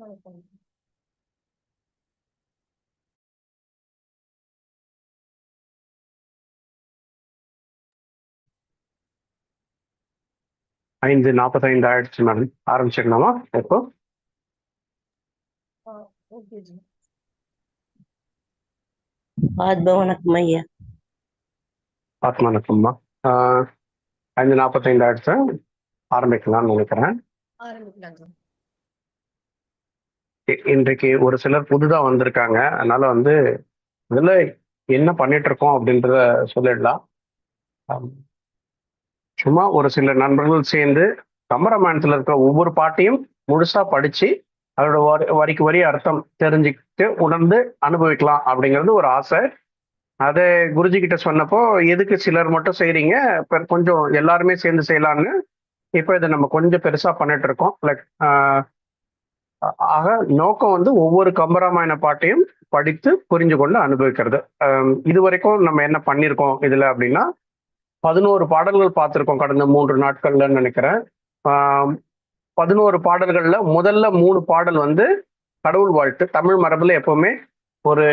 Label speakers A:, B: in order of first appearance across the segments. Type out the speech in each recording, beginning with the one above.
A: வணக்கம்.
B: ஐந்து நாற்பத்தைந்து ஆயிடுச்சு மேடம். ஆரம்பிச்சிடலாமா? எப்போ?
C: வணக்கம் ஐயா.
B: ஆத்மா வணக்கம்மா. ஆஹ், ஐந்து நாற்பத்தைந்து ஆயிடுச்சு? ஆரம்பிக்கலாம்னு நினைக்கிறேன். இ- இன்றைக்கு ஒரு சிலர் புதுதா வந்திருக்காங்க. அதனால வந்து இதில் என்ன பண்ணிட்டு இருக்கோம் அப்படின்றத சொல்லிடலாம். சும்மா ஒரு சில நண்பர்கள் சேர்ந்து கம்பராமாயணத்துல இருக்க ஒவ்வொரு பாட்டையும் முழுசா படிச்சு அதோட வரி வரிக்கு வரி அர்த்தம் தெரிஞ்சுக்கிட்டு உணர்ந்து அனுபவிக்கலாம் அப்படிங்கிறது ஒரு ஆசை. அதை குருஜி கிட்ட சொன்னப்போ எதுக்கு சிலர் மட்டும் செய்றீங்க? கொஞ்சம் எல்லாருமே சேர்ந்து செய்யலாம்னு. இப்போ இதை நம்ம கொஞ்சம் பெருசா பண்ணிட்டு இருக்கோம். லைக் ஆக நோக்கம் வந்து ஒவ்வொரு கம்பராமாயண பாட்டையும் படித்து புரிஞ்சு கொண்டு அனுபவிக்கிறது. இது வரைக்கும் நம்ம என்ன பண்ணியிருக்கோம் இதுல அப்படின்னா பதினோரு பாடல்கள் பார்த்துருக்கோம் கடந்த மூன்று நாட்கள்ல நினைக்கிறேன். பதினோரு பாடல்கள்ல முதல்ல மூணு பாடல் வந்து கடவுள் வாழ்த்து தமிழ் மரபுல எப்பவுமே ஒரு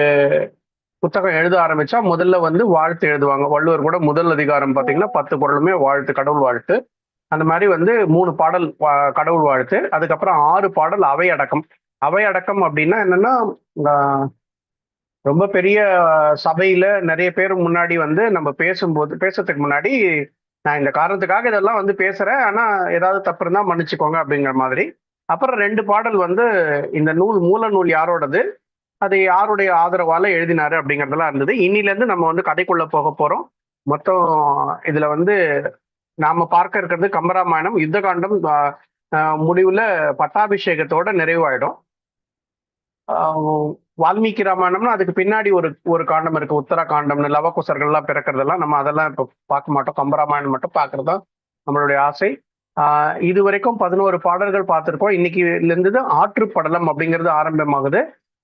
B: புத்தகம் எழுத ஆரம்பிச்சா முதல்ல வந்து வாழ்த்து எழுதுவாங்க. வள்ளுவர் கூட முதல் அதிகாரம் பார்த்தீங்கன்னா பத்து குரலுமே வாழ்த்து கடவுள் வாழ்த்து. அந்த மாதிரி வந்து மூணு பாடல் வா- கடவுள் வாழ்த்து. அதுக்கப்புறம் ஆறு பாடல் அவை அடக்கம் அவை அடக்கம் அப்படின்னா என்னன்னா ரொம்ப பெரிய சபையில நிறைய பேர் முன்னாடி வந்து நம்ம பேசும்போது பேசுறதுக்கு முன்னாடி நான் இந்த காரணத்துக்காக இதெல்லாம் வந்து பேசுறேன். ஆனா ஏதாவது தப்பு இருந்தா மன்னிச்சுக்கோங்க அப்படிங்கிற மாதிரி. அப்புறம் ரெண்டு பாடல் வந்து இந்த நூல் மூல நூல் யாரோடது? அது யாருடைய ஆதரவால எழுதினாரு அப்படிங்கறதெல்லாம் இருந்தது. இன்னில இருந்து நம்ம வந்து கதைக்குள்ள போக போறோம். மொத்தம் இதுல வந்து நாம பார்க்க இருக்கிறது கம்பராமாயணம். யுத்த காண்டம் முடிவுல பட்டாபிஷேகத்தோட நிறைவாயிடும். ஆஹ், வால்மீகி ராமாயணம்னா அதுக்கு பின்னாடி ஒரு ஒரு காண்டம் இருக்கு. உத்தர காண்டம்னு லவகுசர்கள்லாம் பிறக்கிறதெல்லாம் நம்ம அதெல்லாம் இப்போ பார்க்க மாட்டோம். கம்பராமாயணம் மட்டும் பார்க்கறது தான் நம்மளுடைய ஆசை. ஆஹ், இது வரைக்கும் பதினோரு பாடல்கள் பார்த்துருக்கோம். இன்னைக்குல இருந்தது ஆற்றுப்படலம் அப்படிங்கிறது ஆரம்பமாகுது.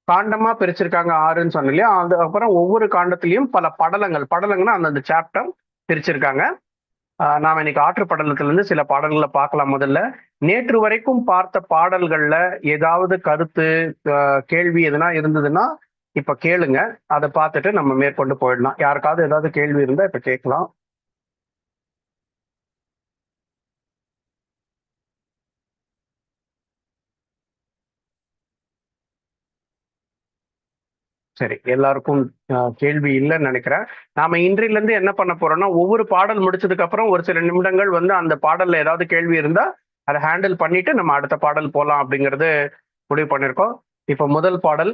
B: காண்டமா பிரிச்சிருக்காங்க ஆறுன்னு சொன்னலையா இல்லையா? அதுக்கப்புறம் ஒவ்வொரு காண்டத்திலையும் பல படலங்கள். படலங்கன்னா அந்தந்த சாப்டர் பிரிச்சிருக்காங்க. நாம இன்னைக்கு ஆற்று படலத்துல இருந்து சில பாடல்களை பார்க்கலாம் முதல்ல. நேற்று வரைக்கும் பார்த்த பாடல்கள்ல ஏதாவது கருத்து கேள்வி எதுனா இருந்ததுன்னா இப்ப கேளுங்க. அதை பார்த்துட்டு நம்ம மேற்கொண்டு போயிடலாம். யாருக்காவது ஏதாவது கேள்வி இருந்தா இப்ப கேட்கலாம். சரி எல்லாருக்கும் கேள்வி இல்லைன்னு நினைக்கிறேன். நாம இன்றையில இருந்து என்ன பண்ண போறோம்னா ஒவ்வொரு பாடல் முடிச்சதுக்கு அப்புறம் ஒரு சில நிமிடங்கள் வந்து அந்த பாடல்ல ஏதாவது கேள்வி இருந்தா அதை ஹேண்டில் பண்ணிட்டு நம்ம அடுத்த பாடல் போலாம் அப்படிங்கிறது முடிவு பண்ணியிருக்கோம் இப்போ முதல் பாடல்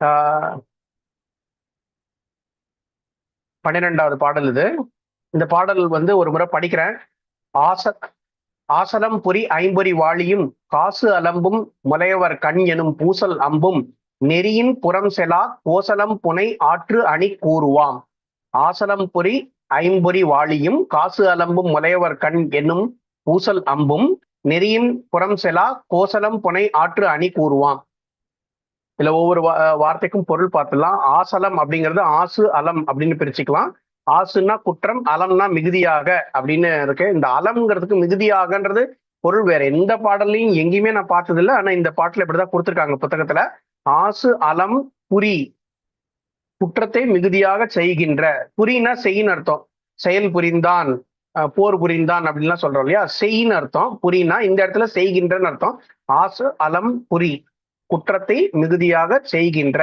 B: ஆஹ் பன்னிரெண்டாவது பாடல் இது. இந்த பாடல் வந்து ஒரு முறை படிக்கிறேன். ஆச ஆசலம் புரி ஐம்பொறி வாளியும் காசு அலம்பும் முலையவர் கண் எனும் பூசல் அம்பும் நெறியின் புறம் செலா கோசலம் புனை ஆற்று அணி கூறுவாம். ஆசலம் புரி ஐம்பொறி வாளியும் காசு அலம்பும் முலையவர் கண் என்னும் பூசல் அம்பும் நெறியின் புறம் செலா கோசலம் புனை ஆற்று அணி கூறுவாம். இதுல ஒவ்வொரு வார்த்தைக்கும் பொருள் பார்த்துலாம் ஆசலம் அப்படிங்கிறது ஆசு அலம் அப்படின்னு பிரிச்சுக்கலாம். ஆசுன்னா குற்றம் அலம்னா மிகுதியாக அப்படின்னு இருக்கு. இந்த அலம்ங்கிறதுக்கு மிகுதியாகன்றது பொருள் வேற எந்த பாடல்லையும் எங்கேயுமே நான் பார்த்தது இல்லை ஆனா இந்த பாட்டுல இப்படிதான் கொடுத்துருக்காங்க புத்தகத்துல. ஆசு அலம் புரி. குற்றத்தை மிகுதியாக செய்கின்ற. புரினா செய்யின்னு அர்த்தம். செயல் புரிந்தான் அஹ், போர் புரிந்தான் அப்படின்லாம் சொல்றோம் இல்லையா? செய்யின்னு அர்த்தம். புரினா இந்த இடத்துல செய்கின்றன்னு அர்த்தம். ஆசு அலம் புரி. குற்றத்தை மிகுதியாக செய்கின்ற.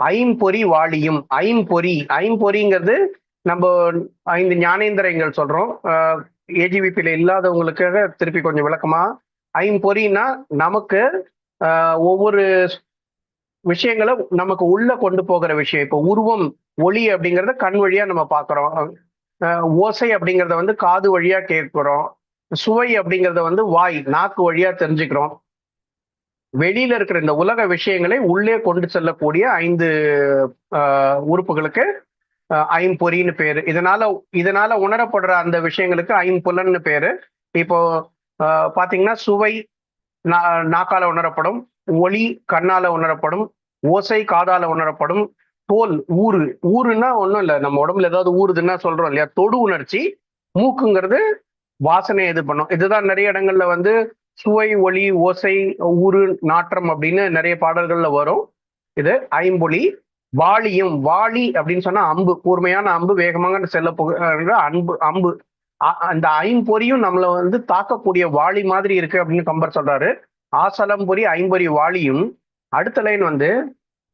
B: ஐம்பொறி வாழியும். ஐம்பொறி. ஐம்பொறிங்கிறது நம்ம ஐந்து ஞானேந்திரங்கள் சொல்றோம். ஏஜிபிபியில இல்லாதவங்களுக்காக திருப்பி கொஞ்சம் விளக்கமா. ஐம்பொறின்னா நமக்கு ஆஹ், ஒவ்வொரு விஷயங்களை நமக்கு உள்ள கொண்டு போகிற விஷயம். இப்போ உருவம் ஒளி அப்படிங்கிறத கண் வழியா நம்ம பார்க்குறோம். ஓசை அப்படிங்கிறத வந்து காது வழியா கேட்கிறோம். சுவை அப்படிங்கிறத வந்து வாய் நாக்கு வழியா தெரிஞ்சுக்கிறோம். வெளியில இருக்கிற இந்த உலக விஷயங்களை உள்ளே கொண்டு செல்லக்கூடிய ஐந்து உறுப்புகளுக்கு ஐம்பொறின்னு பேரு. இதனால இதனால உணரப்படுற அந்த விஷயங்களுக்கு ஐம்புலன்னு பேரு. இப்போ பாத்தீங்கன்னா சுவை நா- நாக்கால உணரப்படும். ஒளி கண்ணால உணரப்படும். ஓசை காதால உணரப்படும் தோல் ஊறு. ஊறுன்னா ஒண்ணும் இல்லை. நம்ம உடம்புல ஏதாவது ஊறுதுன்னா சொல்றோம் இல்லையா? தொடு உணர்ச்சி மூக்குங்கிறது வாசனை இது பண்ணும். இதுதான் நிறைய இடங்கள்ல வந்து சுவை ஒளி ஓசை ஊறு நாற்றம் அப்படின்னு நிறைய பாடல்கள்ல வரும். இது ஐம்பொலி வாளியும். வாளி அப்படின்னு சொன்னா அம்பு. கூர்மையான அம்பு வேகமாக செல்ல போகிற அன்பு அம்பு. அ- அந்த ஐம்பொறியும் நம்மளை வந்து தாக்கக்கூடிய வாளி மாதிரி இருக்கு அப்படின்னு கம்பர் சொல்றாரு. ஆசலம்பொறி ஐம்பொறி வாளியும் அடுத்த லைன் வந்து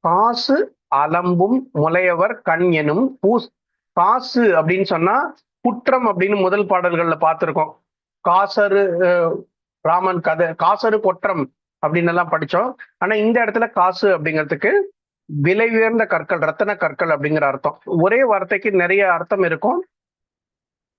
B: காசு அலம்பும் முலையவர் கண் எனும் பூஸ் காசு அப்படின்னு சொன்னா குற்றம் அப்படின்னு முதல் பாடல்கள்ல பார்த்துருக்கோம். காசரு ராமன் கதை காசரு கொற்றம் அப்படின்னு எல்லாம் படிச்சோம். ஆனா இந்த இடத்துல காசு அப்படிங்கிறதுக்கு விலை உயர்ந்த கற்கள் ரத்தன கற்கள் அப்படிங்கிற அர்த்தம். ஒரே வார்த்தைக்கு நிறைய அர்த்தம் இருக்கும்.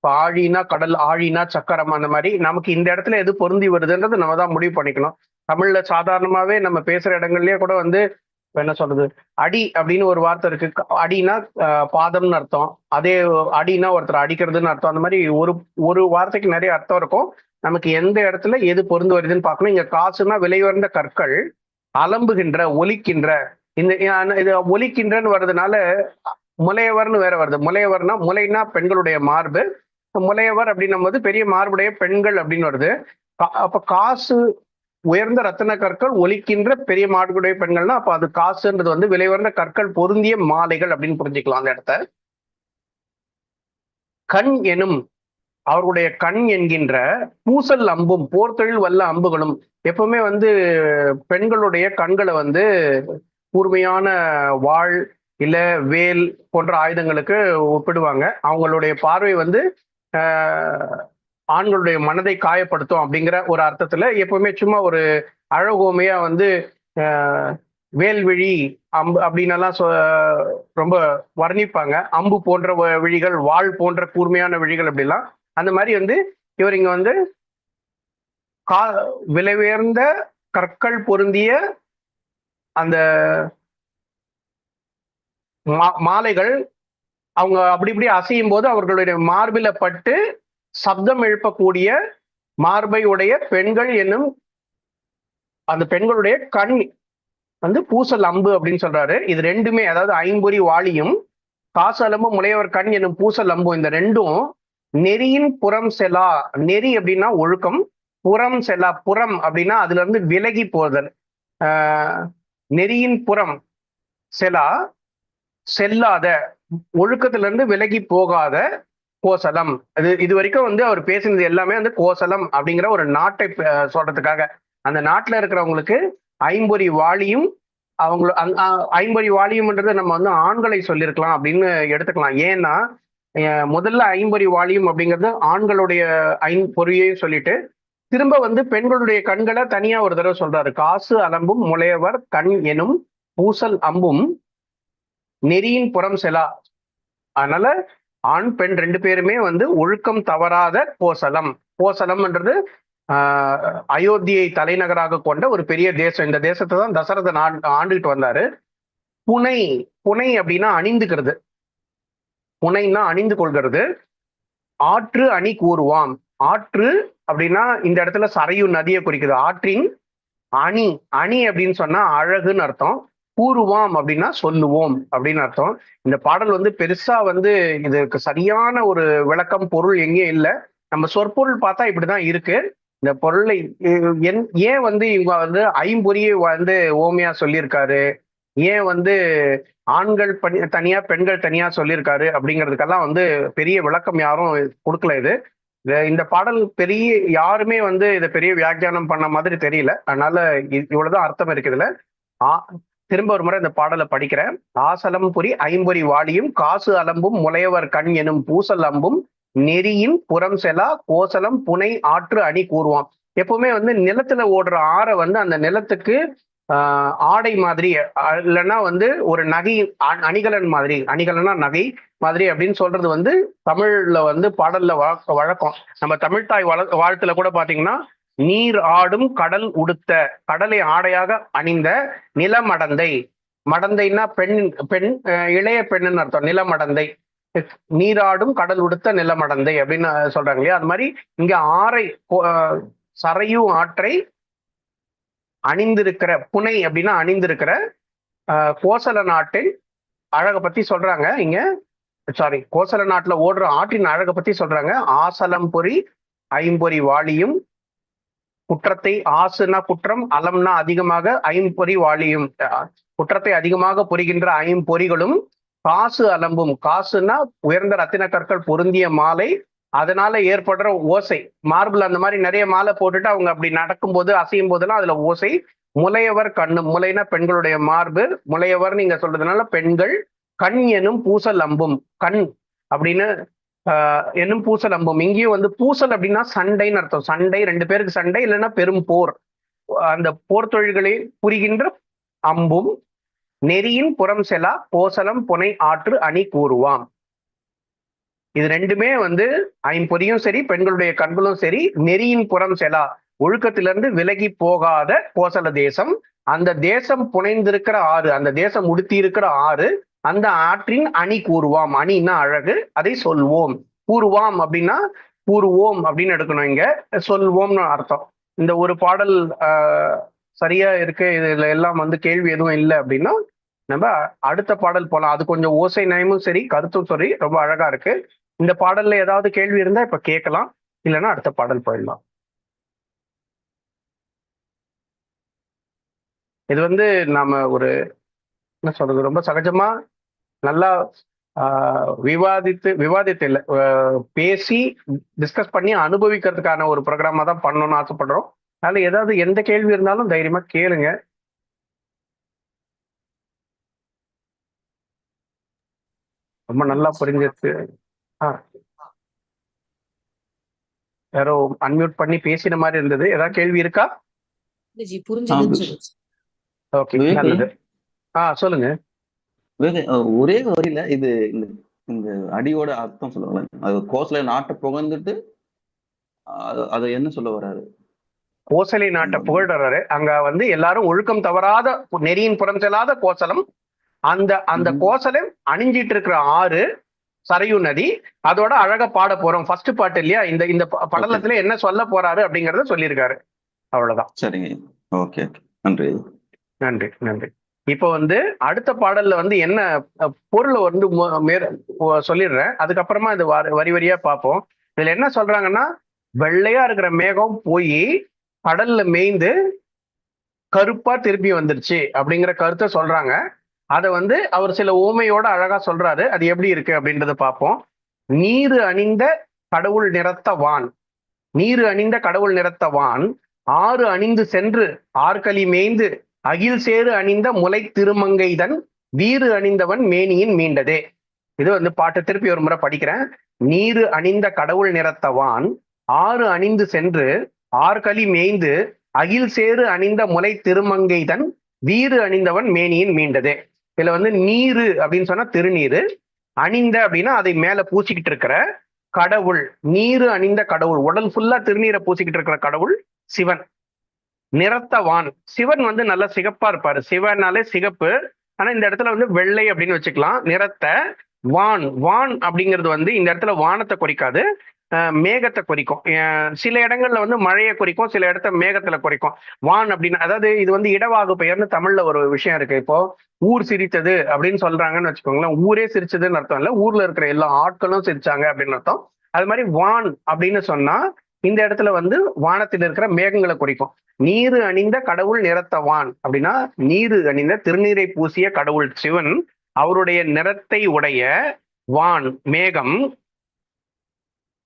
B: ஆழினா கடல் ஆழினா சக்கரம் அந்த மாதிரி நமக்கு இந்த இடத்துல எது பொருந்தி வருதுன்றது நம்ம தான் முடிவு பண்ணிக்கணும். தமிழ்ல சாதாரணமாவே நம்ம பேசுற இடங்கள்லயே கூட வந்து என்ன சொல்றது அடி அப்படின்னு ஒரு வார்த்தை இருக்கு. அடினா பாதம்னு அர்த்தம். அதே அடினா ஒருத்தர் அடிக்கிறதுன்னு அர்த்தம். அந்த மாதிரி ஒரு ஒரு வார்த்தைக்கு நிறைய அர்த்தம் இருக்கும். நமக்கு எந்த இடத்துல எது பொருந்து வருதுன்னு பார்க்கணும். இங்க காசுனா விலை உயர்ந்த கற்கள் அலம்புகின்ற ஒலிக்கின்ற. இந்த இது ஒலிக்கின்றன்னு வர்றதுனால முலையவர்னு வேற வருது. முலையவர்னா முலைனா பெண்களுடைய மார்பு. முலையவர் அப்படின்னும் போது பெரிய மார்புடைய பெண்கள் அப்படின்னு வருது. கா- அப்ப காசு உயர்ந்த ரத்தின கற்கள் ஒலிக்கின்ற பெரிய மார்புடைய பெண்கள்னா அப்ப அது காசுன்றது வந்து விலை உயர்ந்த கற்கள் பொருந்திய மாலைகள் அப்படின்னு புரிஞ்சுக்கலாம் அந்த இடத்த. கண் எனும் அவர்களுடைய கண் என்கின்ற பூசல் அம்பும் போர்த்தொழில் வல்ல அம்புகளும் எப்பவுமே வந்து பெண்களுடைய கண்களை வந்து கூர்மையான வாள் இல்ல வேல் போன்ற ஆயுதங்களுக்கு ஒப்பிடுவாங்க. அவங்களுடைய பார்வை வந்து ஆஹ், ஆண்களுடைய மனதை காயப்படுத்தும் அப்படிங்கிற ஒரு அர்த்தத்துல எப்பவுமே சும்மா ஒரு அழகோமையா வந்து ஆஹ், வேல்விழி அம்பு அப்படின்னு எல்லாம் சொ- ரொம்ப வர்ணிப்பாங்க. அம்பு போன்ற வ- விழிகள் வாள் போன்ற கூர்மையான விழிகள் அப்படிலாம். அந்த மாதிரி வந்து இவர் இங்க வந்து கா விலை உயர்ந்த கற்கள் பொருந்திய அந்த மா- மாலைகள் அவங்க அப்படி இப்படி அசையும் போது அவர்களுடைய மார்பில பட்டு சப்தம் எழுப்பக்கூடிய மார்பை உடைய பெண்கள் என்னும் அந்த பெண்களுடைய கண் வந்து பூசல் அம்பு அப்படின்னு சொல்றாரு. இது ரெண்டுமே அதாவது ஐம்பொறி வாளியும் காசலம்பு முளையவர் கண் என்னும் பூசல் அம்பு இந்த ரெண்டும் நெறியின் புறம் செலா. நெறி அப்படின்னா ஒழுக்கம் புறம் செலா புறம் அப்படின்னா அதுல இருந்து விலகி போதல். ஆஹ் நெறியின் புறம் செலா செல்லாத ஒழுக்கத்திலிருந்து விலகி போகாத கோசலம். இது இது வரைக்கும் வந்து அவர் பேசினது எல்லாமே வந்து கோசலம் அப்படிங்கிற ஒரு நாட்டை சொல்றதுக்காக. அந்த நாட்டில் இருக்கிறவங்களுக்கு ஐம்பொறி வாளியும் அவங்கள ஐம்பொறி வாளியும்ன்றது நம்ம வந்து ஆண்களை சொல்லியிருக்கலாம் அப்படின்னு எடுத்துக்கலாம். ஏன்னா முதல்ல ஐம்பொறி வாளியும் அப்படிங்கிறது ஆண்களுடைய ஐம்பொறியையும் சொல்லிட்டு திரும்ப வந்து பெண்களுடைய கண்களை தனியா ஒரு தடவை சொல்றாரு. காசு அலம்பும் முளையவர் கண் எனும் பூசல் அம்பும் நெறியின் புறம் செலா. அதனால ஆண் பெண் ரெண்டு பேருமே வந்து ஒழுக்கம் தவறாத கோசலம் கோசலம்ன்றது அயோத்தியை தலைநகராக கொண்ட ஒரு பெரிய தேசம். இந்த தேசத்தை தான் தசரதன் ஆண்டு ஆண்டுகிட்டு வந்தாரு. புனை புனை அப்படின்னா அணிந்துக்கிறது. புனைன்னா அணிந்து கொள்கிறது. ஆற்று அணி கூறுவாம். ஆற்று அப்படின்னா இந்த இடத்துல சரையு நதியை குறிக்குது. ஆற்றின் அணி அணி அப்படின்னு சொன்னா அழகுன்னு அர்த்தம். கூறுவாம் அப்படின்னா சொல்லுவோம் அப்படின்னு அர்த்தம். இந்த பாடல் வந்து பெருசா வந்து இதுக்கு சரியான ஒரு விளக்கம் பொருள் எங்கேயும் இல்லை. நம்ம சொற்பொருள் பார்த்தா இப்படிதான் இருக்கு. இந்த பொருளை என்- ஏன் வந்து இவங்க வந்து ஐம்பொறியை வந்து ஓமையா சொல்லியிருக்காரு? ஏன் வந்து ஆண்கள் பணி தனியா பெண்கள் தனியா சொல்லியிருக்காரு? அப்படிங்கிறதுக்கெல்லாம் வந்து பெரிய விளக்கம் யாரும் கொடுக்கல இது. இந்த பாடல் பெரிய யாருமே வந்து இதை பெரிய வியாக்கியானம் பண்ண மாதிரி தெரியல. அதனால இவ்வளவுதான் அர்த்தம் இருக்குதுல ஆ திரும்ப ஒரு முறை இந்த பாடலை படிக்கிறேன். ஆசலம் புரி ஐம்பொறி வாளியும் காசு அலம்பும் முளையவர் கண் எனும் பூசல் அம்பும் நெறியின் புறம் செலா கோசலம் புனை ஆற்று அணி கூறுவான் எப்பவுமே வந்து நிலத்துல ஓடுற ஆறை வந்து அந்த நிலத்துக்கு ஆஹ், ஆடை மாதிரி இல்லைன்னா வந்து ஒரு நகை அ- அணிகலன் மாதிரி அணிகலனா நகை மாதிரி அப்படின்னு சொல்றது வந்து தமிழ்ல வந்து பாடல்ல வழக்கம். நம்ம தமிழ்தாய் வள வாழ்த்துல கூட பாத்தீங்கன்னா நீர் ஆடும் கடல் உடுத்த கடலை ஆடையாக அணிந்த நிலமடந்தை. மடந்தைன்னா பெண் பெண் இளைய பெண்ணுன்னு அர்த்தம். நிலமடந்தை. நீராடும் கடல் உடுத்த நிலமடந்தை அப்படின்னு சொல்றாங்க இல்லையா? அது மாதிரி இங்க ஆறை கோ- சரையு ஆற்றை அணிந்திருக்கிற புனை அப்படின்னா அணிந்திருக்கிற கோசல நாட்டின் அழகை பத்தி சொல்றாங்க இங்க. சாரி கோசல நாட்டுல ஓடுற ஆற்றின் அழகை பத்தி சொல்றாங்க. ஆசலம் பொறி ஐம்பொறி வாளியும் குற்றத்தை ஆசுனா குற்றம் அலம்னா அதிகமாக ஐம்பொறி வாழியும் குற்றத்தை அதிகமாக புரிகின்ற ஐம்பொறிகளும் காசு அலம்பும். காசுனா உயர்ந்த ரத்தின கற்கள் பொருந்திய மாலை அதனால ஏற்படுற ஓசை. மார்பிள் அந்த மாதிரி நிறைய மாலை போட்டுட்டு அவங்க அப்படி நடக்கும்போது அசையும் போதெல்லாம் அதுல ஓசை. முலையவர் கண்ணு முலைனா பெண்களுடைய மார்பு. முலையவர் நீங்க சொல்றதுனால பெண்கள் கண் எனும் பூசல் அம்பும். கண் அப்படின்னு என்னும் பூசல் அம்பும். இங்கேயும் வந்து பூசல் அப்படின்னா சண்டைன்னு அர்த்தம். சண்டை ரெண்டு பேருக்கு சண்டை இல்லைன்னா பெரும் போர். அந்த போர் தொழில்களை புரிகின்ற அம்பும் நெறியின் புறம் செலா கோசலம் புனை ஆற்று அணி கூறுவாம். இது ரெண்டுமே வந்து ஐம்பொறியும் சரி பெண்களுடைய கண்களும் சரி நெறியின் புறம் செலா. ஒழுக்கத்திலிருந்து விலகி போகாத கோசல தேசம். அந்த தேசம் புனைந்திருக்கிற ஆறு அந்த தேசம் உடுத்தி இருக்கிற ஆறு அந்த ஆற்றின் அணி கூறுவாம். அணின்னா அழகு? அதை சொல்வோம். கூறுவாம் அப்படின்னா கூறுவோம் அப்படின்னு எடுக்கணும் இங்க. சொல்வோம்னு அர்த்தம். இந்த ஒரு பாடல் சரியா இருக்கு. இதுல எல்லாம் வந்து கேள்வி எதுவும் இல்லை அப்படின்னா நம்ம அடுத்த பாடல் போலாம். அது கொஞ்சம் ஓசை நயமும் சரி கருத்தும் சரி ரொம்ப அழகா இருக்கு. இந்த பாடல்ல ஏதாவது கேள்வி இருந்தா இப்ப கேட்கலாம். இல்லைன்னா அடுத்த பாடல் போயிடலாம். இது வந்து நாம ஒரு என்ன சொல்றது? ரொம்ப சகஜமா நல்லா ஆஹ், விவாதித்து விவாதித்து இல்லை பேசி டிஸ்கஸ் பண்ணி அனுபவிக்கிறதுக்கான ஒரு ப்ரோக்ராமா தான் பண்ணணும்னு ஆசைப்படுறோம். அதனால ஏதாவது எந்த கேள்வி இருந்தாலும் தைரியமா கேளுங்க. ரொம்ப நல்லா புரிஞ்சிருக்கு ஆ. யாரோ அன்மியூட் பண்ணி பேசின மாதிரி இருந்தது. ஏதாவது கேள்வி இருக்கா? ஓகே. நல்லது. ஆ சொல்லுங்க.
D: ஒரே வரியில இது இந்த இந்த அடியோட அர்த்தம் சொல்லுவாங்களேன் அது கோஸ்ல நாட்டை புகழ்ந்துட்டு அது- என்ன சொல்ல வராரு
B: கோசலை நாட்டை புகழ்றாரு. அங்க வந்து எல்லாரும் ஒழுக்கம் தவறாத நெறியின் புறம் செல்லாத கோசலம். அந்த அந்த. கோசலம் அணிஞ்சிட்டு இருக்கிற ஆறு சரையு நதி. அதோட அழகா பாட போறோம். ஃபர்ஸ்ட் பாட்டு இல்லையா? இந்த இந்த படலத்துல என்ன சொல்ல போறாரு அப்படிங்கறத சொல்லியிருக்காரு. அவ்வளவுதான்.
D: சரிங்க. ஓகே. நன்றி.
B: நன்றி நன்றி. இப்போ வந்து அடுத்த பாடல்ல வந்து என்ன பொருளை வந்து மேற- சொல்லிடுறேன். அதுக்கப்புறமா இது வரி- வரி வரியா பார்ப்போம். இதுல என்ன சொல்றாங்கன்னா வெள்ளையா இருக்கிற மேகம் போய் கடல்ல மேய்ந்து கருப்பா திருப்பி வந்துருச்சு அப்படிங்கிற கருத்தை சொல்றாங்க. அதை வந்து அவர் சில ஓமையோட அழகா சொல்றாரு. அது எப்படி இருக்கு அப்படின்றத பார்ப்போம். நீரு அணிந்த கடவுள் நிறத்த வான். நீரு அணிந்த கடவுள் நிறத்த வான். ஆறு அணிந்து சென்று ஆற்களி மேய்ந்து அகில் சேறு அணிந்த முலை திருமங்கைதன் வீறு அணிந்தவன் மேனியின் மீண்டதே. இது வந்து பாட்டு திருப்பி ஒரு முறை படிக்கிறேன். நீரு அணிந்த கடவுள் நிறத்தவான் ஆறு அணிந்து சென்று ஆர்களி மேய்ந்து அகில் சேறு அணிந்த முலை திருமங்கைதன் வீறு அணிந்தவன் மேனியின் மீண்டதே. இதுல வந்து நீரு அப்படின்னு சொன்னா திருநீரு அணிந்த அப்படின்னா அதை மேல பூசிக்கிட்டு இருக்கிற கடவுள். நீரு அணிந்த கடவுள். உடல் ஃபுல்லா திருநீரை பூசிக்கிட்டு இருக்கிற கடவுள் சிவன். நிறத்தவான் சிவன் வந்து நல்லா சிகப்பா இருப்பாரு. சிவனாலே சிகப்பு. ஆனா இந்த இடத்துல வந்து வெள்ளை அப்படின்னு வச்சுக்கலாம். நிறத்த வான். வான் அப்படிங்கிறது வந்து இந்த இடத்துல வானத்தை குறிக்காது. மேகத்தை குறிக்கும். சில இடங்கள்ல வந்து மழையை குறிக்கும். சில இடத்த மேகத்துல குறிக்கும். வான் அப்படின்னு அதாவது இது வந்து இடவாகு பெயர்னு தமிழ்ல ஒரு விஷயம் இருக்கு. இப்போ ஊர் சிரித்தது அப்படின்னு சொல்றாங்கன்னு வச்சுக்கோங்களேன். ஊரே சிரிச்சதுன்னு அர்த்தம் இல்லை. ஊர்ல இருக்கிற எல்லா ஆட்களும் சிரிச்சாங்க அப்படின்னு அர்த்தம். அது மாதிரி வான் அப்படின்னு சொன்னா இந்த இடத்துல வந்து வானத்தில் இருக்கிற மேகங்களை குறிக்கும். நீரு அணிந்த கடவுள் நிறத்தவான் அப்படின்னா நீரு அணிந்த திருநீரை பூசிய கடவுள் சிவன் அவருடைய நிறத்தை உடைய வான் மேகம்.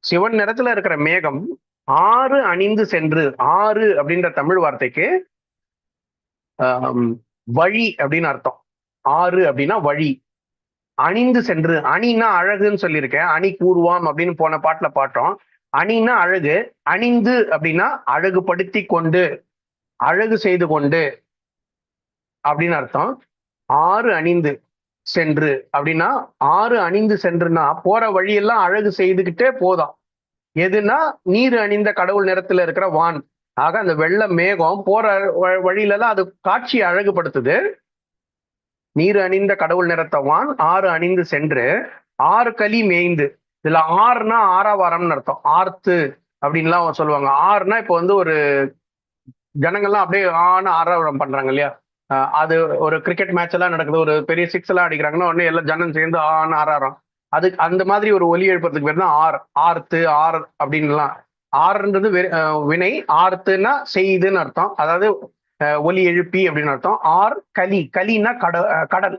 B: சிவன் நிறத்துல இருக்கிற மேகம் ஆறு அணிந்து சென்று ஆறு அப்படின்ற தமிழ் வார்த்தைக்கு வழி அப்படின்னு அர்த்தம். ஆறு அப்படின்னா வழி. அணிந்து சென்று அணின்னா அழகுன்னு சொல்லியிருக்கேன். அணி கூறுவாம் அப்படின்னு போன பாட்டுல பாட்டோம். அணின்னா அழகு அணிந்து அப்படின்னா அழகுபடுத்தி கொண்டு அழகு செய்து கொண்டு அப்படின்னு அர்த்தம். ஆறு அணிந்து சென்று அப்படின்னா ஆறு அணிந்து சென்றுனா போற வழியெல்லாம் அழகு செய்துகிட்டே போதும். எதுனா நீர் அணிந்த கடவுள் நிறத்துல இருக்கிற வான். ஆக அந்த வெள்ள மேகம் போற வ- அது காட்சி அழகுபடுத்துது. நீர் அணிந்த கடவுள் நிறத்த வான் ஆறு அணிந்து சென்று ஆறு களி மேய்ந்து இதுல ஆறுனா ஆறாவாரம்னு அர்த்தம். ஆர்த்து அப்படின்லாம் சொல்லுவாங்க. ஆறுனா இப்போ வந்து ஒரு ஜனங்கள்லாம் அப்படியே ஆன ஆறாவரம் பண்றாங்க இல்லையா? அது ஒரு கிரிக்கெட் மேட்ச் எல்லாம் நடக்குது. ஒரு பெரிய சிக்ஸ் எல்லாம் அடிக்கிறாங்கன்னா உடனே எல்லாம் ஜனம் சேர்ந்து ஆன ஆறாரம் அதுக்கு அந்த மாதிரி ஒரு ஒலி எழுப்புறதுக்கு பேர் தான் ஆர். ஆர்த்து ஆர் அப்படின்லாம் ஆறுன்றது வினை. ஆர்த்துன்னா செய்துன்னு அர்த்தம். அதாவது ஒலி எழுப்பி அப்படின்னு அர்த்தம். ஆர் கலி. கலின்னா கட கடல்.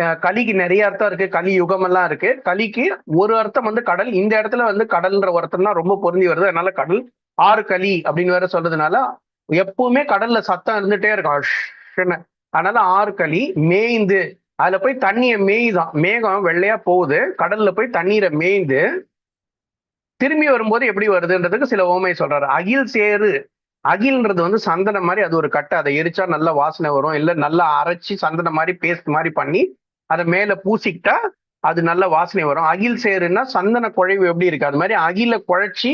B: கலிக்கு நிறைய அர்த்தம் இருக்கு கலி யுகம் எல்லாம் இருக்கு. கலிக்கு ஒரு அர்த்தம் வந்து கடல். இந்த இடத்துல வந்து கடல்ன்ற ஒரு அர்த்தம் தான் ரொம்ப பொருந்தி வருது. அதனால கடல் ஆறு கலி அப்படின்னு வேற சொல்றதுனால எப்பவுமே கடல்ல சத்தம் இருந்துட்டே இருக்கும். அதனால ஆறு களி மேய்ந்து. அதுல போய் தண்ணிய மேய்தான். மேகம் வெள்ளையா போகுது. கடல்ல போய் தண்ணீரை மேய்ந்து திரும்பி வரும்போது எப்படி வருதுன்றதுக்கு சில ஓமை சொல்றாரு. அகில் சேரு அகில்ன்றது வந்து சந்தனம் மாதிரி அது ஒரு கட்டை. அதை எரிச்சா நல்ல வாசனை வரும். இல்ல நல்லா அரைச்சி சந்தனம் மாதிரி பேஸ்ட் மாதிரி பண்ணி அதை மேல பூசிக்கிட்டா அது நல்ல வாசனை வரும். அகில் சேருன்னா சந்தன குழைவு எப்படி இருக்கு? அது மாதிரி அகில குழைச்சி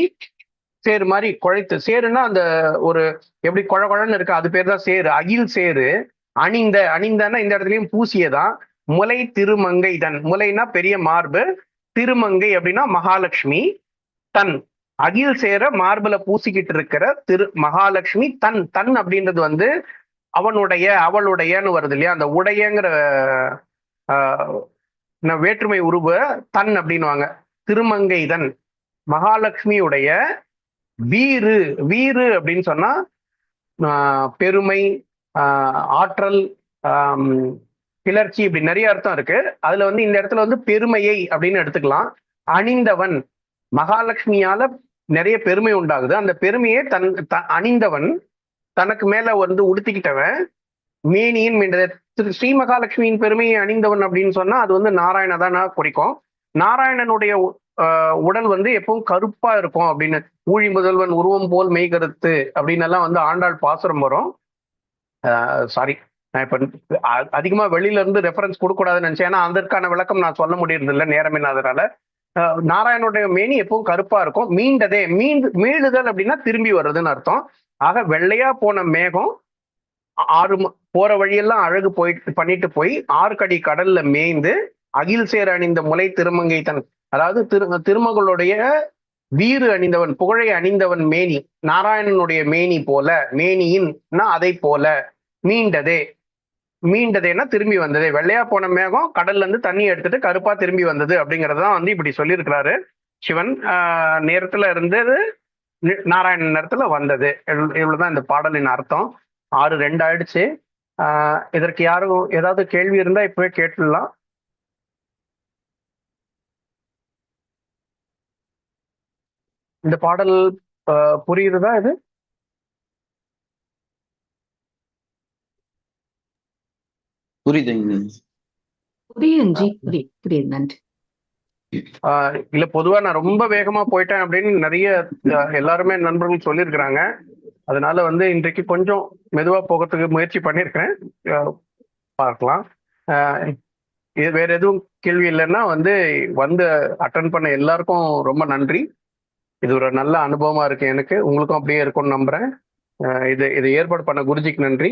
B: சேரு மாதிரி குழைத்து சேருன்னா அந்த ஒரு எப்படி குழ குழன்னு இருக்கு அது பேர் தான் சேரு. அகில் சேரு அணிந்த அணிந்தன்னா இந்த இடத்துலயும் பூசியதான். முலை திருமங்கை தன். முலைனா பெரிய மார்பு. திருமங்கை அப்படின்னா மகாலட்சுமி தன். அகில் சேர மார்புல பூசிக்கிட்டு இருக்கிற திரு மகாலட்சுமி தன். தன் அப்படின்றது வந்து அவனுடைய அவளுடையன்னு வருது இல்லையா? அந்த உடையங்கிற வேற்றுமை உருவ தன் அப்படின்னுவாங்க. திருமங்கைதன் மகாலட்சுமியுடைய வீறு வீறு அப்படின்னு சொன்னா பெருமை ஆஹ், ஆற்றல் கிளர்ச்சி இப்படி நிறைய அர்த்தம் இருக்கு. அதுல வந்து இந்த இடத்துல வந்து பெருமையை அப்படின்னு எடுத்துக்கலாம். அணிந்தவன் மகாலட்சுமியால நிறைய பெருமை உண்டாகுது. அந்த பெருமையை தன் த- அணிந்தவன் தனக்கு மேல வந்து உடுத்திக்கிட்டவன் மேனியின் மீண்டத திரு ஸ்ரீ மகாலட்சுமியின் பெருமையை அணிந்தவன் அப்படின்னு சொன்னா அது வந்து நாராயண தான் குறிக்கும். நாராயணனுடைய உ- உடல் வந்து எப்பவும் கருப்பா இருக்கும் அப்படின்னு. ஊழி முதல்வன் உருவம் போல் மெய்கருத்து அப்படின்னு எல்லாம் வந்து ஆண்டாள் பாசுரம் வரும். சாரி நான் இப்ப அ- அதிகமா வெளியில இருந்து ரெஃபரன்ஸ் கொடுக்கூடாதுன்னு நினைச்சேன். ஏன்னா அதற்கான விளக்கம் நான் சொல்ல முடியறது இல்லை நேரம் இல்லாதனால நாராயணனுடைய மேனி எப்பவும் கருப்பா இருக்கும். மீண்டதே மீண்டு மீளுதல் அப்படின்னா திரும்பி வர்றதுன்னு அர்த்தம். ஆக வெள்ளையா போன மேகம் ஆறு போற வழியெல்லாம் அழகு போயிட்டு பண்ணிட்டு போய் ஆறுக்கடி கடல்ல மேய்ந்து அகில் சேர் அணிந்த முலை திருமங்கை தன் அதாவது திரு திருமகளுடைய வீறு அணிந்தவன் புகழை அணிந்தவன் மேனி நாராயணனுடைய மேனி போல மேனியின் அதை போல மீண்டதே மீண்டதேன்னா திரும்பி வந்ததே. வெள்ளையா போன மேகம் கடல்ல இருந்து தண்ணி எடுத்துட்டு கருப்பா திரும்பி வந்தது அப்படிங்கறதான் வந்து இப்படி சொல்லியிருக்கிறாரு. சிவன் ஆஹ் நேரத்துல இருந்தது நி- நாராயணன் நேரத்துல வந்தது. இவ்வளவுதான் இந்த பாடலின் அர்த்தம். ஆறு ரெண்டு ஆயிடுச்சு இதற்கு யாரும் ஏதாவது கேள்வி இருந்தா இப்பவே கேட்டுடலாம். இந்த பாடல் ஆஹ் புரியுறதா இது?
E: புரியுது ஜி புரியுது புரியுது நன்றி.
B: ஆஹ் இல்ல பொதுவா நான் ரொம்ப வேகமா போயிட்டேன் அப்படின்னு நிறைய எல்லாருமே நண்பர்கள் சொல்லியிருக்கிறாங்க. அதனால வந்து இன்றைக்கு கொஞ்சம் மெதுவா போகிறதுக்கு முயற்சி பண்ணியிருக்கிறேன். பார்க்கலாம். இது வேற எதுவும் கேள்வி இல்லைன்னா வந்து வந்து அட்டன் பண்ண எல்லாருக்கும் ரொம்ப நன்றி. இது ஒரு நல்ல அனுபவமா இருக்கு எனக்கு. உங்களுக்கும் அப்படியே இருக்கும்னு நம்புறேன். இது இதை ஏற்பாடு பண்ண குருஜிக்கு நன்றி.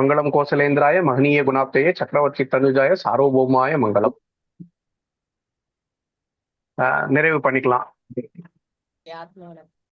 B: மங்களம் கோசலேந்திராய மகனீய குணாப்தேய சக்கரவர்த்தி தனுஜாய சார்வபௌமாய மங்களம். நிறைவு பண்ணிக்கலாம்.